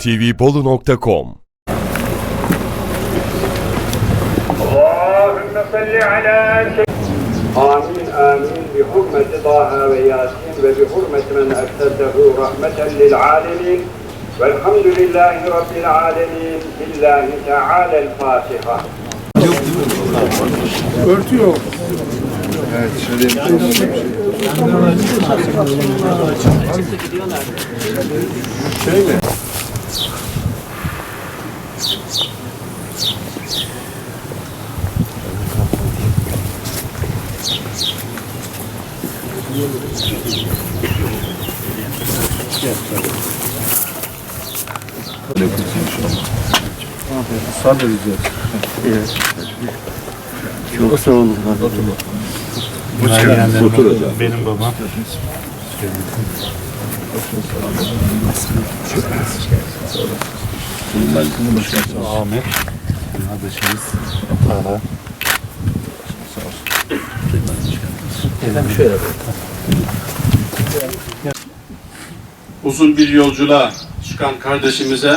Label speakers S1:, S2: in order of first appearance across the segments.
S1: tvbolu.com
S2: Allahümme salli ala Amin amin bi hurmeti Taha ve Yasin ve bi hurmeti men eksedehu rahmeten lil alemin velhamdülillahi rabbil alemin billahi teala'l Fatiha Örtü yok.
S3: Evet, şöyle bir şey. Şöyle. Sen de rica
S4: Evet. Çok sağ olun. Otur.
S3: Otur. Otur. Benim babam.
S5: Ahmet. Kardeşimiz.
S3: Taha.
S4: uzun bir yolculuğa çıkan kardeşimize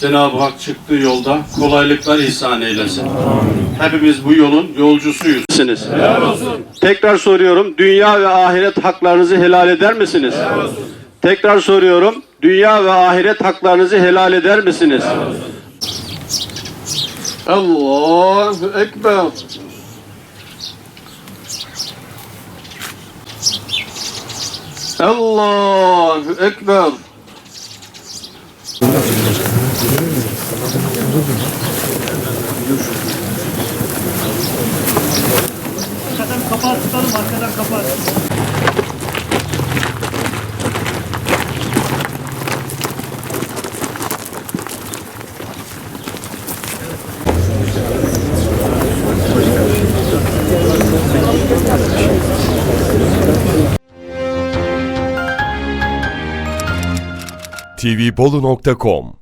S4: Cenab-ı Hak çıktığı yolda kolaylıklar ihsan eylesin. Hepimiz bu yolun yolcusuyuz. Tekrar soruyorum, dünya ve ahiret haklarınızı helal eder misiniz? Tekrar soruyorum, dünya ve ahiret haklarınızı helal eder misiniz? Allahu Ekber. Allahu Ekber.
S1: tvbolu.com